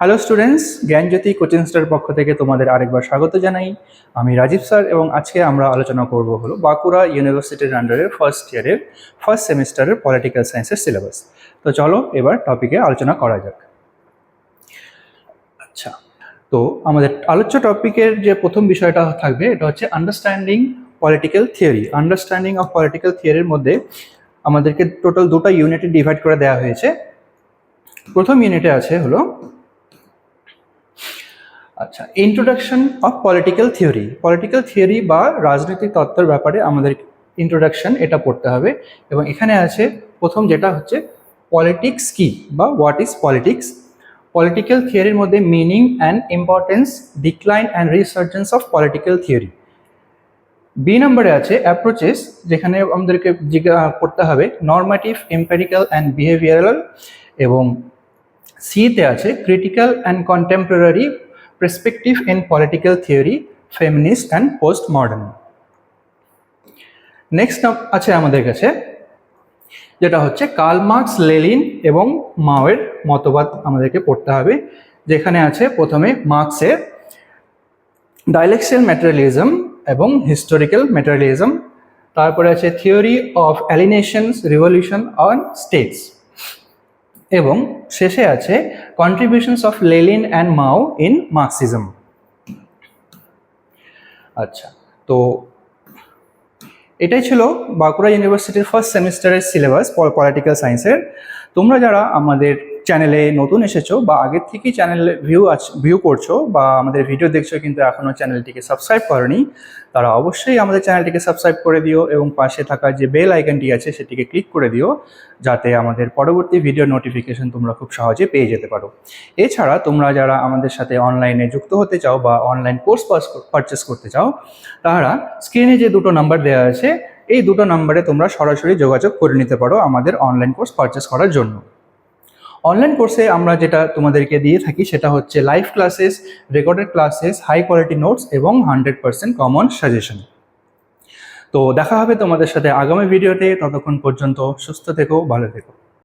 Hello students Gyanjyoti coaching star পক্ষ থেকে তোমাদের আরেকবার স্বাগত জানাই। আমি রাজীব স্যার এবং আজকে আমরা আলোচনা করব হলো বাঁকুড়া ইউনিভার্সিটির আন্ডারের ফার্স্ট ইয়ারের ফার্স্ট সেমিস্টারের পলিটিক্যাল সায়েন্সের সিলেবাস তো চলো এবার টপিকে আলোচনা করা যাক। আচ্ছা তো আমাদের আলোচ্য টপিকের যে প্রথম বিষয়টা থাকবে, এটা হচ্ছে understanding political theory understanding of political থিওরির মধ্যে আমাদেরকে টোটাল দুটো ইউনিটে ডিভাইড করে দেওয়া হয়েছে। প্রথম ইউনিটে আছে হলো আচ্ছা introduction of political theory political theory বা রাজনৈতিক তত্ত্বের ব্যাপারে আমাদের ইন্ট্রোডাকশন এটা পড়তে হবে এবং এখানে আছে প্রথম যেটা হচ্ছে পলিটিক্স কি বা হোয়াট ইজ পলিটিক্স পলিটিক্যাল থিওরির মধ্যে meaning and importance decline and resurgence of political theory B নম্বরে আছে অ্যাপ্রোচেস যেখানে আমাদেরকে জিজ্ঞাসা করতে হবে নর্মাটিভ এম্পেরিক্যাল অ্যান্ড বিহেভিয়ারাল এবং সিতে আছে critical and contemporary perspective in political theory, feminist and postmodern. Next আছে আমাদের কাছে যেটা হচ্ছে কার্ল মার্কস লেলিন এবং মাওয়ের মতবাদ আমাদেরকে পড়তে হবে যেখানে আছে প্রথমে মার্কসের ডাইলেকশিয়াল ম্যাটেরিয়ালিজম এবং হিস্টোরিক্যাল ম্যাটেরিয়ালিজম তারপরে আছে theory of alienations revolution on states এবং শেষে আছে contributions of Lenin and Mao in Marxism আচ্ছা তো এটাই ছিল বাঁকুড়া ইউনিভার্সিটির ফার্স্ট সেমিস্টারের সিলেবাস পলিটিক্যাল সায়েন্সের তোমরা যারা আমাদের চ্যানেলে নতুন এসেছ বা আগের থেকেই চ্যানেলে ভিউ আছে ভিউ করছ বা আমাদের ভিডিও দেখছ কিন্তু এখনও চ্যানেলটিকে সাবস্ক্রাইব করনি, তারা অবশ্যই আমাদের চ্যানেলটিকে সাবস্ক্রাইব করে দিও এবং পাশে থাকা যে বেল আইকনটি আছে সেটিকে ক্লিক করে দিও, যাতে আমাদের পরবর্তী ভিডিও নোটিফিকেশন তোমরা খুব সহজে পেয়ে যেতে পারো। এছাড়া তোমরা যারা আমাদের সাথে অনলাইনে যুক্ত হতে চাও বা অনলাইন কোর্স পারচেস করতে চাও তারা স্ক্রিনে যে দুটো নাম্বার দেওয়া আছে, এই দুটো নাম্বারে তোমরা সরাসরি যোগাযোগ করে নিতে পারো আমাদের অনলাইন কোর্স পারচেস করার জন্য। অনলাইন কোর্সে আমরা যেটা তোমাদেরকে দিয়ে থাকি সেটা হচ্ছে live classes recorded classes high quality notes এবং হান্ড্রেড পার্সেন্ট কমন সাজেশন তো দেখা হবে তোমাদের সাথে আগামী ভিডিওতে ততক্ষণ পর্যন্ত সুস্থ থেকো, ভালো থেকো।